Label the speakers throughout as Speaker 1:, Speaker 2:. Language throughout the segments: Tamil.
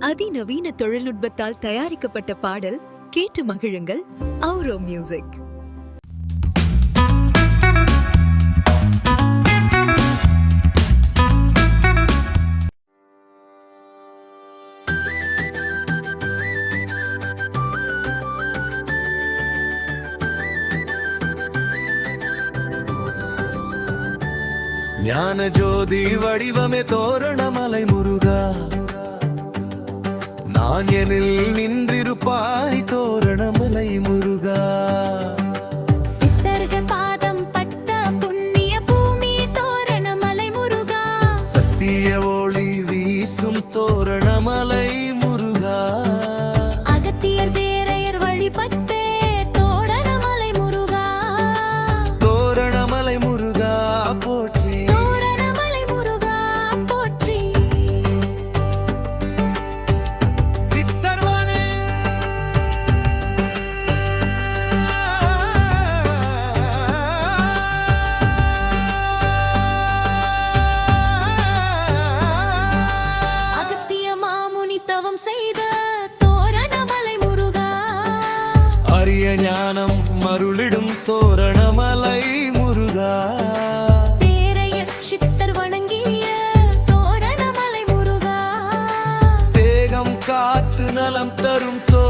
Speaker 1: அதிநவீன தொழில்நுட்பத்தால் தயாரிக்கப்பட்ட பாடல் கேட்டு மகிழுங்கள் ஆரோ மியூசிக்
Speaker 2: ஞான ஜோதி வடிவமே தோரணமலை முருக நான்
Speaker 3: நின்று
Speaker 2: உதய ஞானம் மருளிடும் தோரணமலை முருகா.
Speaker 3: தேரைய சித்தர் வணங்கிய தோரணமலை முருகா.
Speaker 2: தேகம் காத்து நலம் தரும் தோ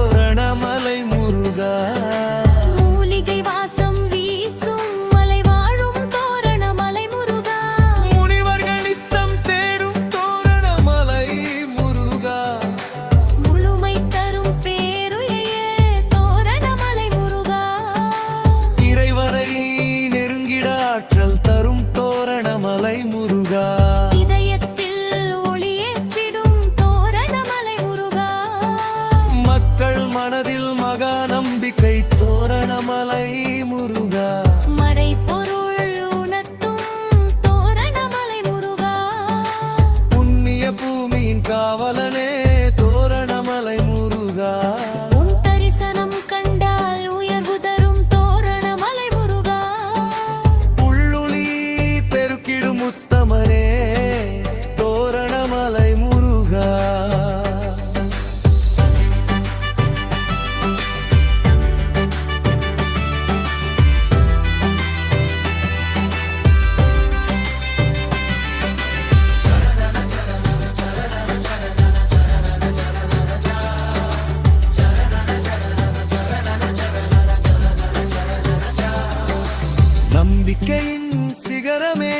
Speaker 2: நம்பிக்கையின் சிகரமே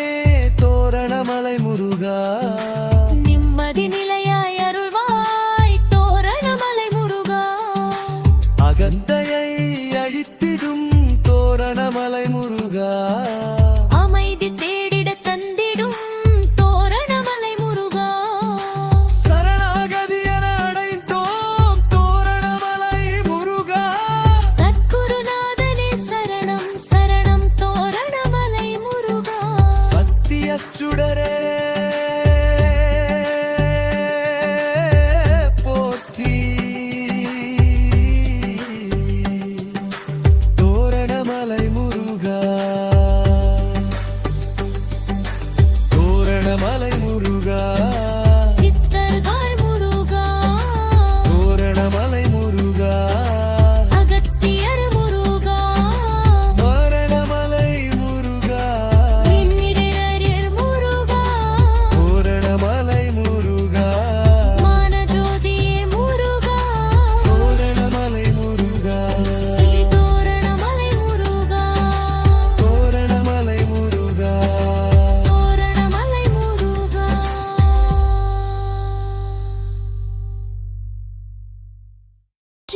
Speaker 3: தோரணமலை முருகா.